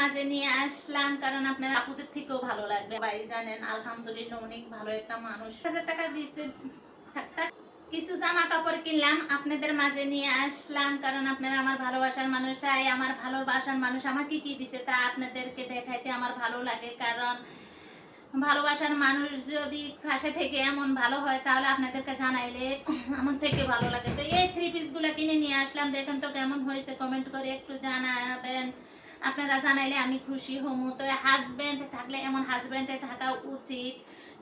মাঝে নিয়ে আসলাম, কারণ আপনার আপুদের থেকেও ভালো লাগবে। ভাই, জানেন, আলহামদুলিল্লাহ অনেক ভালো একটা মানুষ। হাজার টাকা দিয়েছে। কিছু জামা কাপড় কিনলাম, আপনাদের মাঝে নিয়ে আসলাম, কারণ আপনারা আমার ভালোবাসার মানুষ, তাই আমার ভালোবাসার মানুষ আমাকে কি দিছে তা আপনাদেরকে দেখাইতে আমার ভালো লাগে। কারণ ভালোবাসার মানুষ যদি পাশে থেকে এমন ভালো হয়, তাহলে আপনাদেরকে জানাইলে আমার থেকে ভালো লাগে। তো এই থ্রি পিসগুলো কিনে নিয়ে আসলাম। দেখেন তো কেমন হয়েছে। কমেন্ট করে একটু জানাবেন। আপনারা জানাইলে আমি খুশি হমু। তো হাজব্যান্ড থাকলে এমন হাজব্যান্ডে থাকা উচিত।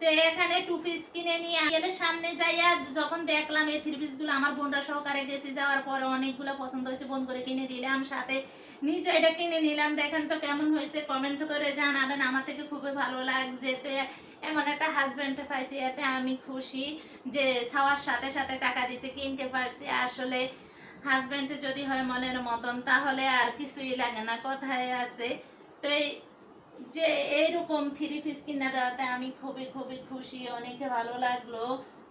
তো এখানে টু পিস কিনে নিয়ে সামনে যাইয়া যখন দেখলাম এই থ্রি পিসগুলো আমার বোনরা সহকারে গেছি, যাওয়ার পরে অনেকগুলো পছন্দ হয়েছে, বোন করে কিনে দিলাম সাথে নিজে এটা কিনে নিলাম। দেখেন তো কেমন হয়েছে কমেন্ট করে জানাবেন। আমার থেকে খুবই ভালো লাগছে। তো এমন একটা হাজব্যান্ড পাইছি, এতে আমি খুশি যে ছাওয়ার সাথে সাথে টাকা দিছে, কিনতে পারছি। আসলে হাজব্যান্ড যদি হয় মনের মতন, তাহলে আর কিছুই লাগে না কথায় আছে। তো এই যে এইরকম থ্রি পিস কিনা দেওয়াতে আমি খুবই খুবই খুশি, অনেক ভালো লাগল,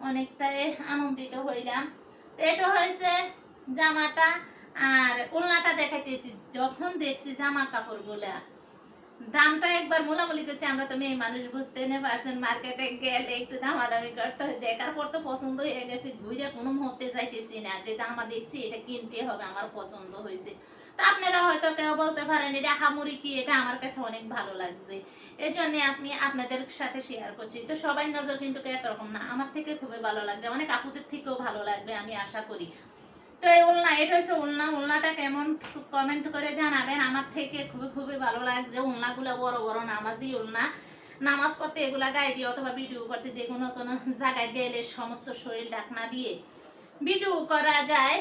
অনেকটাই আনন্দিত হইলাম। তো এটা হয়েছে জামাটা আর ওলনাটা দেখাইতেছি, যখন দেখছি জামা কাপড় কাপড়গুলা দামটা একবার মোলামুলি করছি, আমরা তো মেয়ে মানুষ বুঝতে নে পারছেন, মার্কেটে গেলে একটু দামাদামি করতে হয়। দেখার পর তো পছন্দ হয়ে গেছে, ঘুরে কোনো মুহূর্তে যাইতেছি না। যে দামা দেখছি, এটা কিনতে হবে, আমার পছন্দ হয়েছে। তা আপনারা হয়তো কেউ বলতে পারেন, এটা হামুরি কি? এটা আমার কাছে অনেক ভালো লাগছে। এই জন্য আপনি আপনাদের সাথে শেয়ার করছি। তো সবাই নজর কিন্তু একরকম না, আমার থেকে খুবই ভালো লাগছে। অনেক আপুদের থেকেও ভালো লাগবে, আমি আশা করি। তো এই এটা হচ্ছে উলনা উলনাটা কেমন কমেন্ট করে জানাবেন আমার থেকে খুবই খুবই ভালো লাগছে উলনাগুলো বড় বড় নামাজি উলনা নামাজ পড়তে এগুলা গায়ে দিয়ে অথবা ভিডিও করতে যে কোনো কোনো জায়গায় গেলে সমস্ত শরীর ঢাকনা দিয়ে ভিডিও করা যায়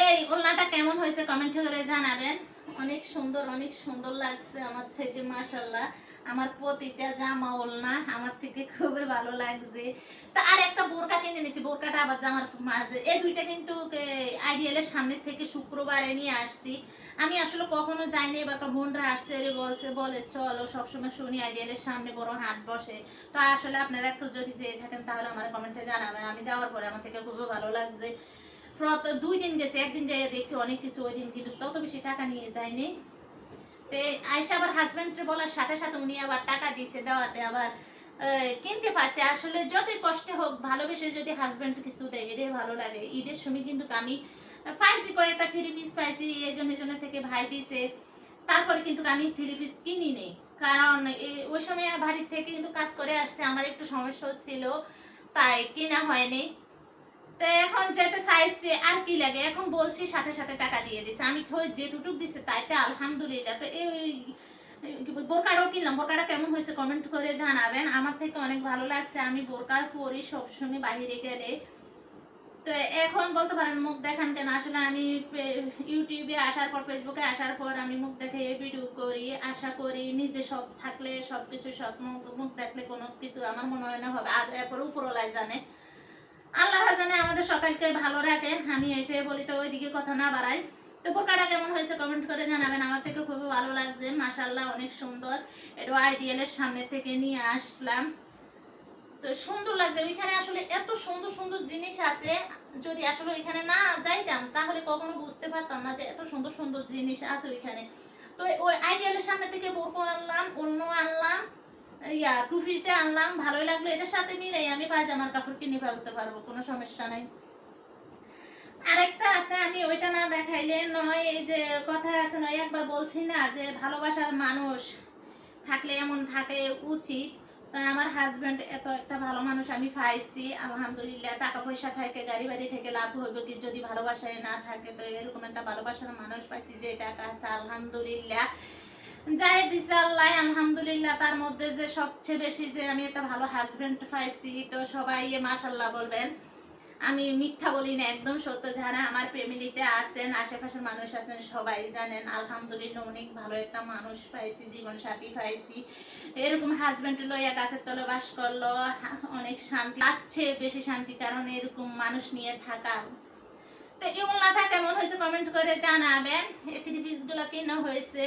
এই উলনাটা কেমন হয়েছে কমেন্ট করে জানাবেন অনেক সুন্দর অনেক সুন্দর লাগছে আমার থেকে মাশাল্লাহ আমার প্রতিটা জামা ওলনা আমার থেকে খুবই ভালো লাগছে। তা আর একটা বোরকা কিনে নিয়েছি বোরকাটা আবার জামার মাঝে। এই দুইটা কিন্তু আইডিয়ালের সামনে থেকে শুক্রবারে নিয়ে আসছি। আমি আসলে কখনো যাইনি বা বোনরা আসছে রে বলছে, বলে, চলো, সবসময় শুনি আইডিয়ালের সামনে বড় হাট বসে। তো আসলে আপনারা একটু যদি যেয়ে থাকেন, তাহলে আমার কমেন্টে জানাবেন। আমি যাওয়ার পরে আমার থেকে খুবই ভালো লাগছে। দুই দিন গেছে, একদিন যাইয়া দেখছি অনেক কিছু, ওই দিন কিন্তু তত বেশি টাকা নিয়ে যায়নি আয়সা আবার হাজবেন্ডকে বলার সাথে সাথে উনি আবার টাকা দিছে দেওয়াতে আবার কিনতে পারছে। আসলে যতই কষ্টে হোক, ভালোবেসে যদি হাজবেন্ড কিছু দেয়, এটাই ভালো লাগে। ঈদের সময় কিন্তু আমি পাইছি কয়েকটা থ্রি পিস পাইছি, এই জন্য থেকে ভাই দিছে তারপরে কিন্তু আমি থ্রি পিস কিনি নেই কারণ ওই সময় বাড়ির থেকে কিন্তু কাজ করে আসছে আমার একটু সমস্যা ছিল, তাই কিনা হয়নি। তো এখন যেতে চাইছে আর কি লাগে? এখন বলছি সাথে সাথে টাকা দিয়ে দিছে। আমি কই যেটুটুক দিছে তাইতে আলহামদুলিল্লাহ। তো এই বোরকাটাও কিনলাম। বোরকাটা কেমন হয়েছে কমেন্ট করে জানাবেন। আমার থেকে অনেক ভালো লাগছে। আমি বোরকা পরি সবসময় বাইরে গেলে। তো এখন বলতে পারেন, মুখ দেখান কেন? আসলে আমি ইউটিউবে আসার পর ফেসবুকে আসার পর আমি মুখ দেখে ভিডিও করি। আশা করি নিজে সব থাকলে সব কিছু সব মুখ মুখ দেখলে কোনো কিছু আমার মনে হয় না হবে। আর এরপর আল্লাহ জানে। আমাদের সকালকে ভালো রাখে। আমি এটাই বলি, তো ওইদিকে কথা না বাড়াই। তো পোকাটা কেমন হয়েছে কমেন্ট করে জানাবেন। আমার থেকে খুবই ভালো লাগছে। মাশাল্লাহ অনেক সুন্দর। এটা আইডিয়াল এর সামনে থেকে নিয়ে আসলাম। তো সুন্দর লাগছে। ওইখানে আসলে এত সুন্দর সুন্দর জিনিস আছে। যদি আসলে ওইখানে না যাইতাম, তাহলে কখনো বুঝতে পারতাম না যে এত সুন্দর সুন্দর জিনিস আছে ওইখানে। তো ওই আইডিয়ালের সামনে থেকে বোরকো আনলাম অন্য আনলাম। ইয়া টু পিসটা আনলাম, ভালোই লাগল। এটার সাথে মিলেই আমি পায়জামার কাপড় কিনে ফেলতে পারব, কোনো সমস্যা নাই। আরেকটা আছে, আমি ওইটা না দেখাইলে নয়, এই যে কথায় আছে নয়, একবার বলছি না যে ভালোবাসার মানুষ থাকলে এমন থাকে উচিত। তো আমার হাজবেন্ড এত একটা ভালো মানুষ, আমি পাইছি, আলহামদুলিল্লাহ, টাকা পয়সা থাকে, গাড়ি বাড়ি থেকে লাভ হইবে কি যদি ভালোবাসায় না থাকে। তো এরকম একটা ভালোবাসার মানুষ পাইছি যে টাকা আছে, আলহামদুলিল্লাহ। যাই দিছে আল্লাহ, আলহামদুলিল্লাহ, তার মধ্যে যে সবচেয়ে বেশি যে আমি একটা ভালো হাজবেন্ড পাইছি, তো সবাই মাশাল্লাহ বলবেন। আমি মিথ্যা বলি না, একদম সত্য, যারা আমার ফ্যামিলিতে আছেন, আশেপাশের মানুষ আছেন, সবাই জানেন, আলহামদুলিল্লাহ অনেক ভালো একটা মানুষ পাইছি জীবন সাথী পাইছি। এরকম হাজবেন্ড লইয়া গাছের তলে বাস করল, অনেক শান্তি পাচ্ছে বেশি শান্তি কারণ এরকম মানুষ নিয়ে থাকা। তো এই ওলনাটা কেমন হয়েছে কমেন্ট করে জানাবেন। এই থ্রি পিসগুলো কিনা হয়েছে।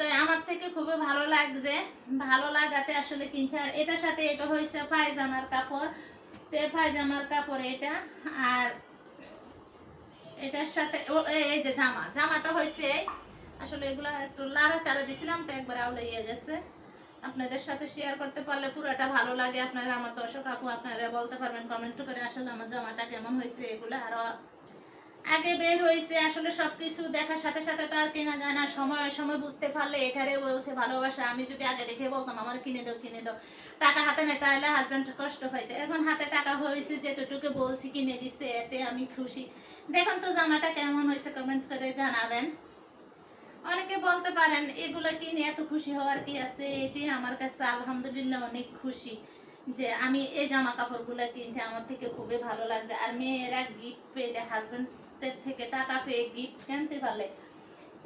তো আমার থেকে খুবই ভালো লাগছে। ভালো লাগাতে আসলে কিনছে আর এটার সাথে এটা হয়েছে পায়জামার কাপড়। তো পায়জামার কাপড় এটা আর এটার সাথে এই যে জামা। জামাটা হয়েছে আসলে এগুলা একটু লাড়া চারা দিছিলাম, তো একবার আউলাইয়া গেছে। আপনাদের সাথে শেয়ার করতে পারলে পুরোটা ভালো লাগে। আপনারা আমার দর্শক আপু, আপনারা বলতে পারবেন কমেন্ট করে আসলে আমার জামাটা কেমন হয়েছে এগুলো। আরও আগে বের হয়েছে আসলে সবকিছু দেখার সাথে সাথে তো আর কেনা যায় না। সময় সময় বুঝতে পারলে এটারে বলছে ভালোবাসা। আমি যদি আগে দেখে বলতাম আমার কিনে দাও কিনে দাও। টাকা হাতে নেই তাহলে হাজব্যান্ড কষ্ট পাইতে। এখন হাতে টাকা হয়েছে যেটুকু বলছি, কিনে দিছে, এতে আমি খুশি। দেখুন তো জামাটা কেমন হয়েছে কমেন্ট করে জানাবেন। অনেকে বলতে পারেন, এগুলো কিনে এত খুশি হওয়ার কি আছে? এটি আমার কাছে আলহামদুলিল্লাহ অনেক খুশি যে আমি এই জামা কাপড়গুলো কিনছি। আমার থেকে খুবই ভালো লাগছে। আর মেয়েরা গিফট পেলে হাজবেন্ডের থেকে টাকা পেয়ে গিফট কিনতে পারলে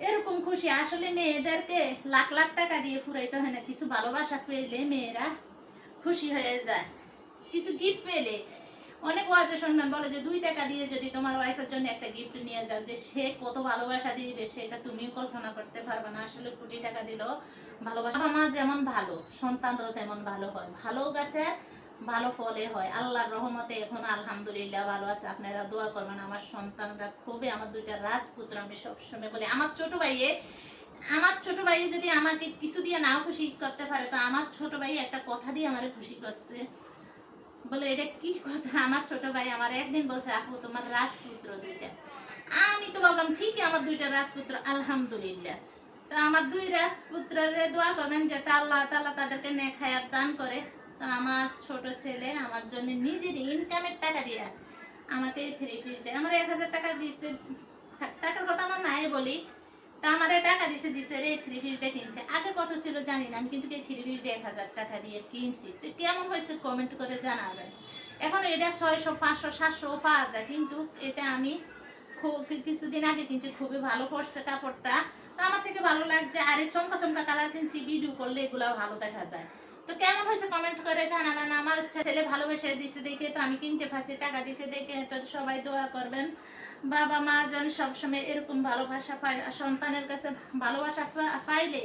এরকম খুশি। আসলে মেয়েদেরকে লাখ লাখ টাকা দিয়ে ফুরাইতে হয় না, কিছু ভালোবাসা পেলে মেয়েরা খুশি হয়ে যায়। কিছু গিফট পেলে। অনেক ওয়াজে শুনবেন বলে যে, দুই টাকা দিয়ে যদি তোমার ওয়াইফের জন্য একটা গিফট নিয়ে যাও, যে সে কত ভালোবাসা দিবে, সেটা তুমিও কল্পনা করতে পারবে না। আসলে কোটি টাকা দিলেও ভালোবাসা। বাবা মা যেমন ভালো, সন্তানরাও তেমন ভালো হয়। ভালো গাছে ভালো ফলে হয়। আল্লাহর রহমতে এখন আলহামদুলিল্লাহ ভালো আছে। আপনারা দোয়া করবেন, আমার সন্তানরা খুবই, আমার দুইটা রাজপুত্র আমি সবসময় বলি। আমার ছোট ভাইয়ে, আমার ছোট ভাই যদি আমাকে কিছু দিয়ে নাও খুশি করতে পারে, তো আমার ছোট ভাই একটা কথা দিয়ে আমার খুশি করছে। বলে, এটা কি কথা? আমার ছোট ভাই আমার একদিন বলছে, আপু, তোমার রাজপুত্র দুইটা। আমি তো ভাবলাম, ঠিকই, আমার দুইটা রাজপুত্র, আলহামদুলিল্লাহ। তো আমার দুই রাজপুত্রের দোয়া করবেন, যাতে আল্লাহ তাআলা তাদেরকে নেখায়াত দান করে। আমার ছোট ছেলে আমার জন্য নিজের ইনকামের টাকা দিয়ে আমাকে থ্রি পিস দেয়। আমার এক হাজার টাকা দিচ্ছে টাকার কথা আমার নাই বলি। তা আমার টাকা দিছে দিছে রে থ্রি পিসটা কিনছে। আগে কত ছিল জানি না, আমি কিন্তু এই থ্রি পিসটা এক হাজার টাকা দিয়ে কিনছি। তো কেমন হয়েছে কমেন্ট করে জানাবেন। এখন এটা ছয়শো, পাঁচশো, সাতশো পাওয়া যায়, কিন্তু এটা আমি খুব কিছুদিন আগে কিনছি, খুবই ভালো পড়ছে কাপড়টা। তো আমার থেকে ভালো লাগছে, আর চমকা চমকা কালার কিনছি ভিডিও করলে এগুলো ভালো দেখা যায়। তো কেমন হয়েছে কমেন্ট করে জানাবেন? আমার ছেলে ভালোবেসে দিছে দেখে তো আমি কিনতে পারছি, টাকা দিছে দেখে তো সবাই দোয়া করবেন। বাবা, মা যেন সবসময় এরকম ভালোবাসা পায় সন্তানের কাছে ভালোবাসা পাইলে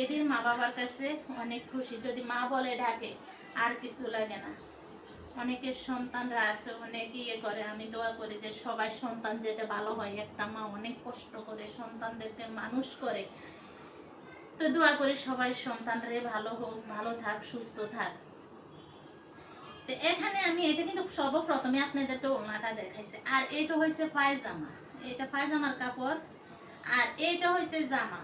এদের মা বাবার কাছে অনেক খুশি। যদি মা বলে ডাকে, আর কিছু লাগে না। অনেকের সন্তানরা আছে, অনেক ইয়ে করে। আমি দোয়া করি যে সবাই সন্তান যেতে ভালো হয়। একটা মা অনেক কষ্ট করে সন্তানদেরকে মানুষ করে। তো দোয়া করি সবাই সন্তানরে ভালো হোক, ভালো থাক, সুস্থ থাক। তো এখানে আমি এটা কিন্তু সর্বপ্রথমে আপনাদেরকে ওনাটা দেখাইছে। আর এটা হয়েছে পায়জামা। এটা পায়জামার কাপড়। আর এটা হয়েছে জামা।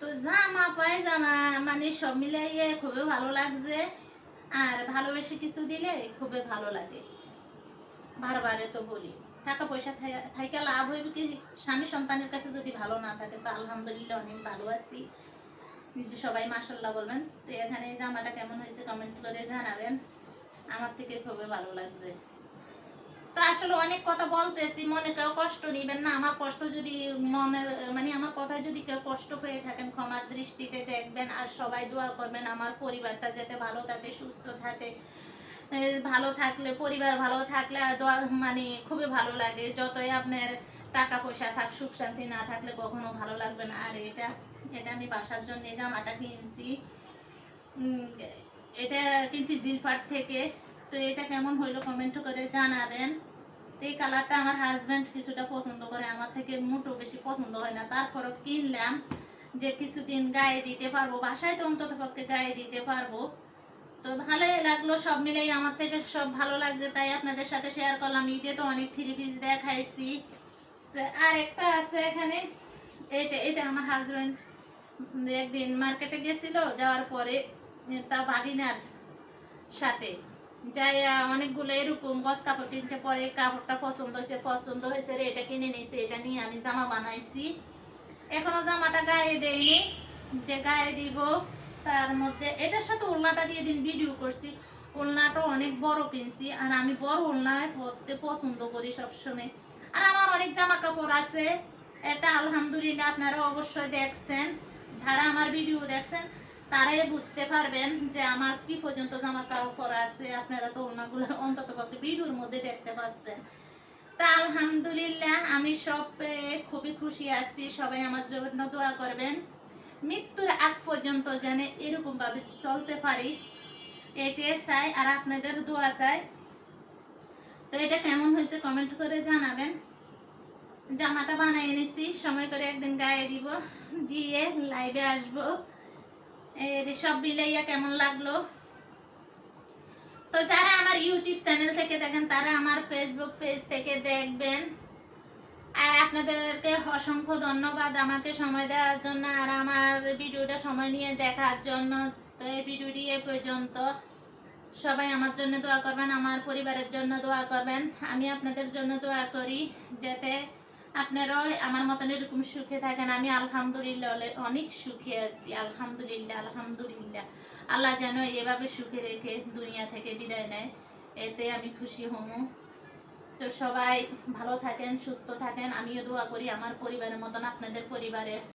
তো জামা, পায়জামা মানে সব মিলাইয়ে খুবই ভালো লাগছে। আর ভালোবেসে কিছু দিলে খুবই ভালো লাগে। বারবারে তো বলি। টাকা পয়সা থাইকা লাভ হইবে কি? স্বামী সন্তানের কাছে যদি ভালো না থাকে, তো আলহামদুলিল্লাহ অনেক ভালো আছি। সবাই মাসাল্লাহ বলবেন। তো এখানে জামাটা কেমন হয়েছে কমেন্ট করে জানাবেন। আমার থেকে খুবই ভালো লাগছে। তো আসলে অনেক কথা বলতেছি, মনে কেউ কষ্ট নিবেন না। আমার কষ্ট যদি মনের মানে আমার কথায় যদি কেউ কষ্ট পেয়ে থাকেন, ক্ষমার দৃষ্টিতে দেখবেন আর সবাই দোয়া করবেন। আমার পরিবারটা যাতে ভালো থাকে, সুস্থ থাকে। ভালো থাকলে, পরিবার ভালো থাকলে মানে খুবই ভালো লাগে। যতই আপনার টাকা পয়সা থাক সুখ শান্তি না থাকলে কখনো ভালো লাগবে না। আর এটা এটা আমি বাসার জন্য জামাটা কিনছি। এটা কিনছি জিলফাট থেকে। তো এটা কেমন হইল কমেন্ট করে জানাবেন। তো এই কালারটা আমার হাজব্যান্ড কিছুটা পছন্দ করে। আমার থেকে মোটো বেশি পছন্দ হয় না। তারপরও কিনলাম যে কিছুদিন গায়ে দিতে পারব। বাসায় তো অন্তত পক্ষে গায়ে দিতে পারব। তো ভালোই লাগল, সব মিলেই আমার থেকে সব ভালো লাগছে, তাই আপনাদের সাথে শেয়ার করলাম। ঈদে তো অনেক থ্রি পিস দেখাইছি। তো আর একটা আছে এখানে এটা এটা আমার হাজব্যান্ড একদিন মার্কেটে গেছিল, যাওয়ার পরে তা ভাগিনার সাথে। যাই অনেকগুলো এরকম গস কাপড় কিনছে, পরে কাপড়টা পছন্দ হয়েছে পছন্দ হয়েছে রে, এটা কিনে নিয়েছে, এটা নিয়ে আমি জামা বানাইছি। এখনও জামাটা গায়ে দেয়নি যে গায়ে দিব তার মধ্যে এটার সাথে ওলনাটা দিয়ে দিন ভিডিও করছি। ওলনাটা অনেক বড় কিনছি, আর আমি বড় ওলনায় পরতে পছন্দ করি সবসময়। আর আমার অনেক জামা কাপড় আছে। এতে আলহামদুলিল্লাহ আপনারা অবশ্যই দেখছেন, যারা আমার ভিডিও দেখছেন, তারাই বুঝতে পারবেন যে আমার কি পর্যন্ত জামা কাপড় আছে। আপনারা তো ওনাগুলো অন্তত পক্ষে ভিডিওর মধ্যে দেখতে পাচ্ছেন। তা আলহামদুলিল্লাহ আমি সব খুবই খুশি আছি। সবাই আমার জন্য দোয়া করবেন। মৃত্যুর আগ পর্যন্ত যেন এরকম ভাবে চলতে পারি এটাই চাই আর আপনাদের দোয়া চাই। তো এটা কেমন হয়েছে কমেন্ট করে জানাবেন। জামাটা বানিয়ে নিছি সময় করে একদিন গায়ে দিব, দিয়ে লাইভে আসব। এর সব মিলাইয়া কেমন লাগল? তো যারা আমার ইউটিউব চ্যানেল থেকে দেখেন, তারা আমার ফেসবুক পেজ থেকে দেখবেন। আর আপনাদেরকে অসংখ্য ধন্যবাদ আমাকে সময় দেওয়ার জন্য আর আমার ভিডিওটা সময় নিয়ে দেখার জন্য। তো এই ভিডিওটি এ পর্যন্ত। সবাই আমার জন্য দোয়া করবেন, আমার পরিবারের জন্য দোয়া করবেন। আমি আপনাদের জন্য দোয়া করি যাতে আপনারাও আমার মতন এরকম সুখে থাকেন। আমি আলহামদুলিল্লাহ অনেক সুখে আছি। আলহামদুলিল্লাহ আলহামদুলিল্লাহ। আল্লাহ যেন এভাবে সুখে রেখে দুনিয়া থেকে বিদায় নেয়। এতে আমি খুশি হমু। তো সবাই ভালো থাকেন সুস্থ থাকেন। আমিও দোয়া করি আমার পরিবারের মতন আপনাদের পরিবারের।